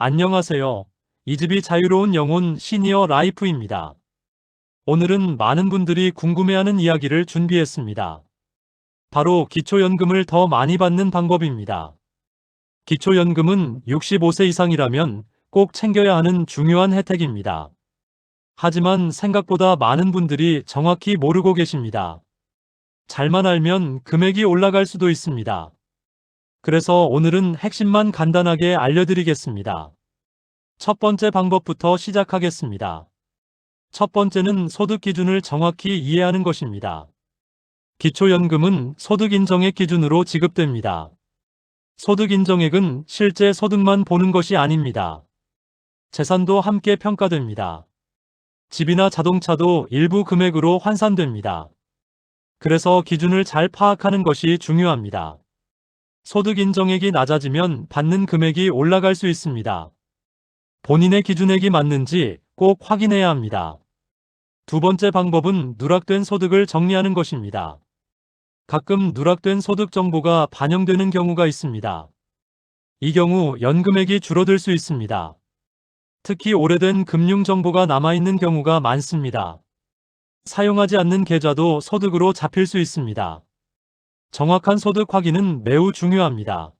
안녕하세요. 이집이 자유로운 영혼 시니어 라이프입니다. 오늘은 많은 분들이 궁금해하는 이야기를 준비했습니다. 바로 기초연금을 더 많이 받는 방법입니다. 기초연금은 65세 이상이라면 꼭 챙겨야 하는 중요한 혜택입니다. 하지만 생각보다 많은 분들이 정확히 모르고 계십니다. 잘만 알면 금액이 올라갈 수도 있습니다. 그래서 오늘은 핵심만 간단하게 알려드리겠습니다. 첫 번째 방법부터 시작하겠습니다. 첫 번째는 소득 기준을 정확히 이해하는 것입니다. 기초연금은 소득 인정액 기준으로 지급됩니다. 소득 인정액은 실제 소득만 보는 것이 아닙니다. 재산도 함께 평가됩니다. 집이나 자동차도 일부 금액으로 환산됩니다. 그래서 기준을 잘 파악하는 것이 중요합니다. 소득 인정액이 낮아지면 받는 금액이 올라갈 수 있습니다. 본인의 기준액이 맞는지 꼭 확인해야 합니다. 두 번째 방법은 누락된 소득을 정리하는 것입니다. 가끔 누락된 소득 정보가 반영되는 경우가 있습니다. 이 경우 연금액이 줄어들 수 있습니다. 특히 오래된 금융 정보가 남아있는 경우가 많습니다. 사용하지 않는 계좌도 소득으로 잡힐 수 있습니다. 정확한 소득 확인은 매우 중요합니다.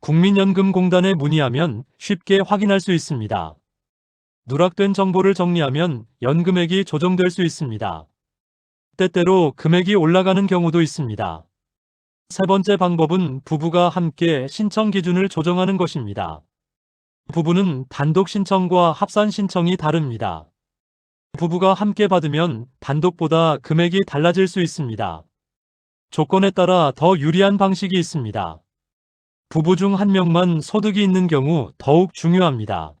국민연금공단에 문의하면 쉽게 확인할 수 있습니다. 누락된 정보를 정리하면 연금액이 조정될 수 있습니다. 때때로 금액이 올라가는 경우도 있습니다. 세 번째 방법은 부부가 함께 신청 기준을 조정하는 것입니다. 부부는 단독 신청과 합산 신청이 다릅니다. 부부가 함께 받으면 단독보다 금액이 달라질 수 있습니다. 조건에 따라 더 유리한 방식이 있습니다. 부부 중 한 명만 소득이 있는 경우 더욱 중요합니다.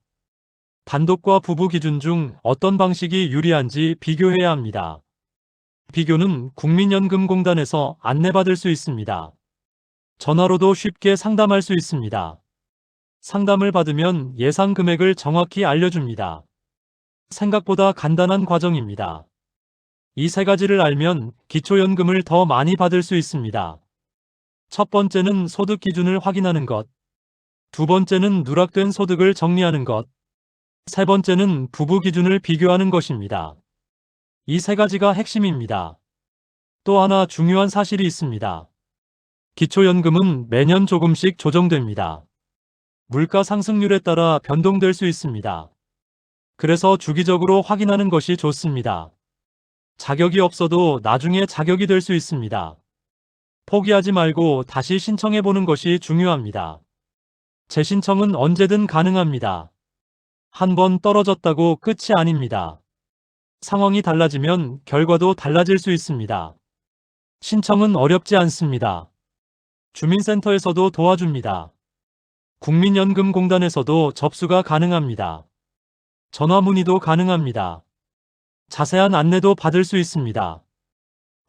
단독과 부부 기준 중 어떤 방식이 유리한지 비교해야 합니다. 비교는 국민연금공단에서 안내받을 수 있습니다. 전화로도 쉽게 상담할 수 있습니다. 상담을 받으면 예상 금액을 정확히 알려줍니다. 생각보다 간단한 과정입니다. 이 세 가지를 알면 기초연금을 더 많이 받을 수 있습니다. 첫 번째는 소득 기준을 확인하는 것. 두 번째는 누락된 소득을 정리하는 것. 세 번째는 부부 기준을 비교하는 것입니다. 이 세 가지가 핵심입니다. 또 하나 중요한 사실이 있습니다. 기초연금은 매년 조금씩 조정됩니다. 물가 상승률에 따라 변동될 수 있습니다. 그래서 주기적으로 확인하는 것이 좋습니다. 자격이 없어도 나중에 자격이 될 수 있습니다. 포기하지 말고 다시 신청해 보는 것이 중요합니다. 재신청은 언제든 가능합니다. 한 번 떨어졌다고 끝이 아닙니다. 상황이 달라지면 결과도 달라질 수 있습니다. 신청은 어렵지 않습니다. 주민센터에서도 도와줍니다. 국민연금공단에서도 접수가 가능합니다. 전화 문의도 가능합니다. 자세한 안내도 받을 수 있습니다.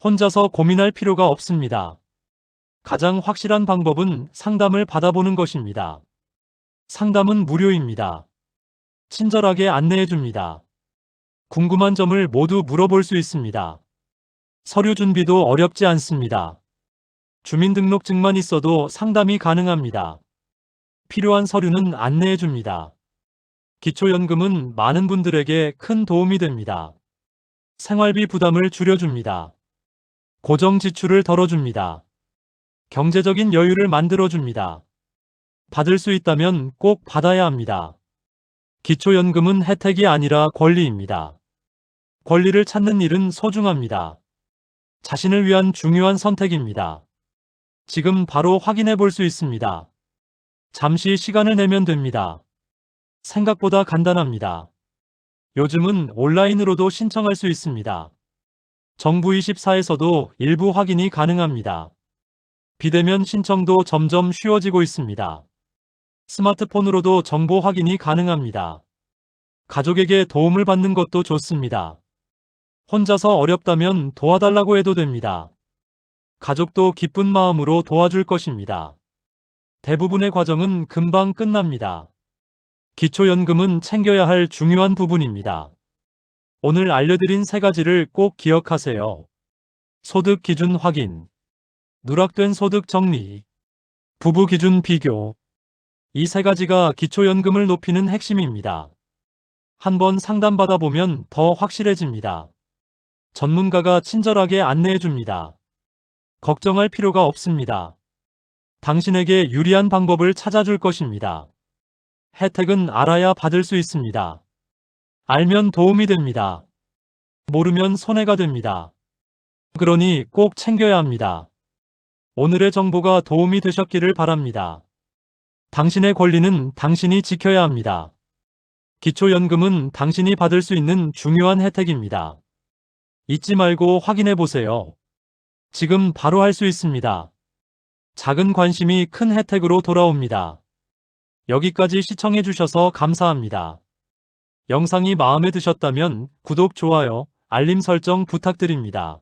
혼자서 고민할 필요가 없습니다. 가장 확실한 방법은 상담을 받아보는 것입니다. 상담은 무료입니다. 친절하게 안내해 줍니다. 궁금한 점을 모두 물어볼 수 있습니다. 서류 준비도 어렵지 않습니다. 주민등록증만 있어도 상담이 가능합니다. 필요한 서류는 안내해 줍니다. 기초연금은 많은 분들에게 큰 도움이 됩니다. 생활비 부담을 줄여줍니다. 고정 지출을 덜어줍니다. 경제적인 여유를 만들어줍니다. 받을 수 있다면 꼭 받아야 합니다. 기초연금은 혜택이 아니라 권리입니다. 권리를 찾는 일은 소중합니다. 자신을 위한 중요한 선택입니다. 지금 바로 확인해 볼 수 있습니다. 잠시 시간을 내면 됩니다. 생각보다 간단합니다. 요즘은 온라인으로도 신청할 수 있습니다. 정부24에서도 일부 확인이 가능합니다. 비대면 신청도 점점 쉬워지고 있습니다. 스마트폰으로도 정보 확인이 가능합니다. 가족에게 도움을 받는 것도 좋습니다. 혼자서 어렵다면 도와달라고 해도 됩니다. 가족도 기쁜 마음으로 도와줄 것입니다. 대부분의 과정은 금방 끝납니다. 기초연금은 챙겨야 할 중요한 부분입니다. 오늘 알려드린 세 가지를 꼭 기억하세요. 소득 기준 확인, 누락된 소득 정리, 부부 기준 비교. 이 세 가지가 기초연금을 높이는 핵심입니다. 한번 상담받아 보면 더 확실해집니다. 전문가가 친절하게 안내해 줍니다. 걱정할 필요가 없습니다. 당신에게 유리한 방법을 찾아줄 것입니다. 혜택은 알아야 받을 수 있습니다. 알면 도움이 됩니다. 모르면 손해가 됩니다. 그러니 꼭 챙겨야 합니다. 오늘의 정보가 도움이 되셨기를 바랍니다. 당신의 권리는 당신이 지켜야 합니다. 기초연금은 당신이 받을 수 있는 중요한 혜택입니다. 잊지 말고 확인해 보세요. 지금 바로 할 수 있습니다. 작은 관심이 큰 혜택으로 돌아옵니다. 여기까지 시청해 주셔서 감사합니다. 영상이 마음에 드셨다면 구독, 좋아요, 알림 설정 부탁드립니다.